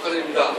축하드립니다.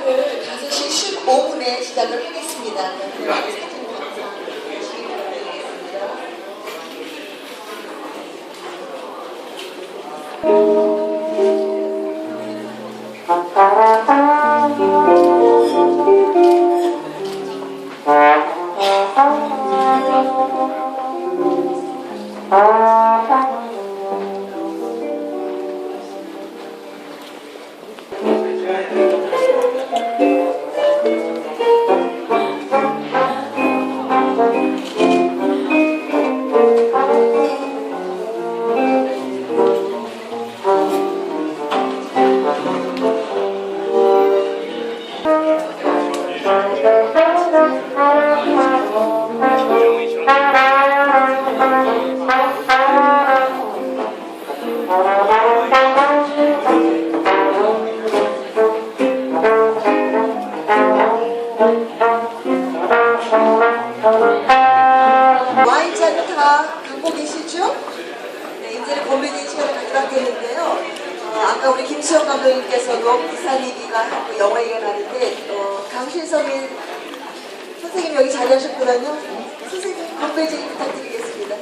행사를 5시 15분에 시작을 하겠습니다. 와 계시죠? 네, 이제는 고민의 시간을 갖게 되는데요. 어, 아까 우리 김수영 감독님께서도 부산 얘기가 하고 영화 얘기가 나는데 어, 강신성인 선생님 여기 자리하셨거든요. 선생님 건배제기 부탁드리겠습니다.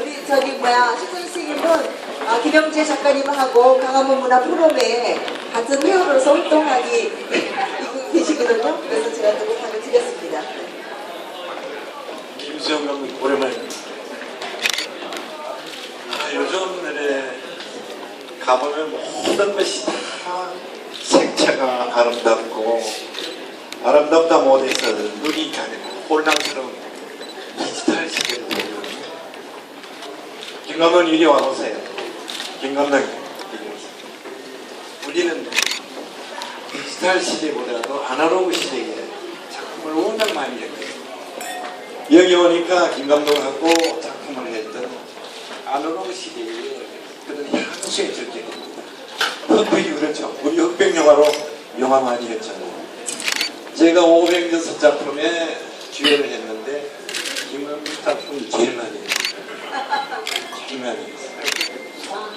우리 저기 뭐야 신선 선생님은 아, 김영재 작가님하고 강화문 문화 포럼에 같은 회원으로서 활동하기 계시거든요. 그래서 제가 또 부탁을 드렸습니다. 김수영 감독 오랜만입니다. 아, 요즘 내래 가보면 모든 것이 다 색채가 아름답고 아름답다 못해서 눈이 가리고 혼란스러운 디지털 시대를 보거든요. 김 감독님 이리 와보세요. 김 감독님 이리 오세요. 우리는 디지털 시대보다도 아날로그 시대에 작품을 워낙 많이 했거든요. 여기 오니까 김 감독하고 작품을 했던 아날로그 시대의 그런 향수에 적게 됩니다. 흑백이 그렇죠. 우리 흑백 영화로 영화 많이 했잖아요. 제가 506작품에 주연을 했는데 김감독 작품이 제일 많이 했어요. 제일 많이 했어요.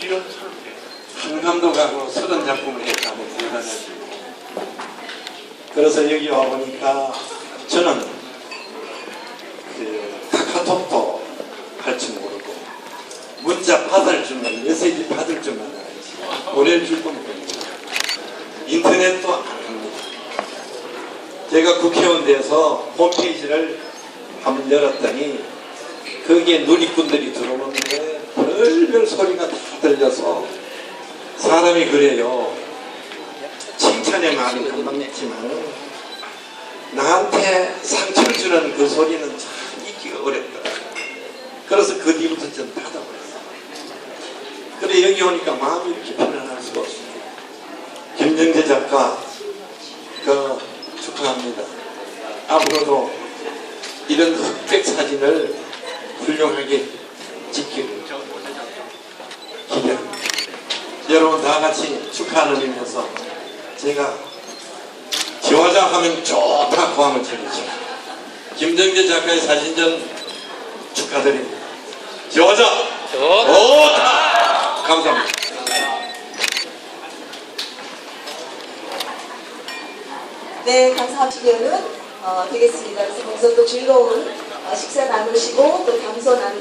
이게 설계. 한 감독하고 서른 작품을 했다면 대단하지. 그래서 여기 와보니까 저는 그 카카오톡도 할 줄 모르고 문자 받을 줄만 메시지 받을 줄만 알지 보낼 줄도 모릅니다. 인터넷도 안 합니다. 제가 국회의원 돼서 홈페이지를 한번 열었더니 거기에 누리꾼들이 들어오는데 별별 소리가 다 들려서 사람이 그래요. 칭찬의 말은 금방 냈지만 나한테 상처를 주는 그 소리는 참 잊기가 어렵다. 그래서 그 뒤부터 전 닫아버렸어. 근데 여기 오니까 마음이 이렇게 편안할 수가 없습니다. 김정재 작가, 그 축하합니다. 앞으로도 이런 흑백 사진을 훌륭하게 지키고 기대합니다. 여러분 다 같이 축하하는 의미에서 제가 지화자 하면 좋다고 하면 쳐주십시오. 김정재 작가의 사진전 축하드립니다. 좋자. 좋다. 감사합니다. 네, 감사하시면은 어, 되겠습니다. 그래서 거기서 또 즐거운 어, 식사 나누시고 또 감소 나누시기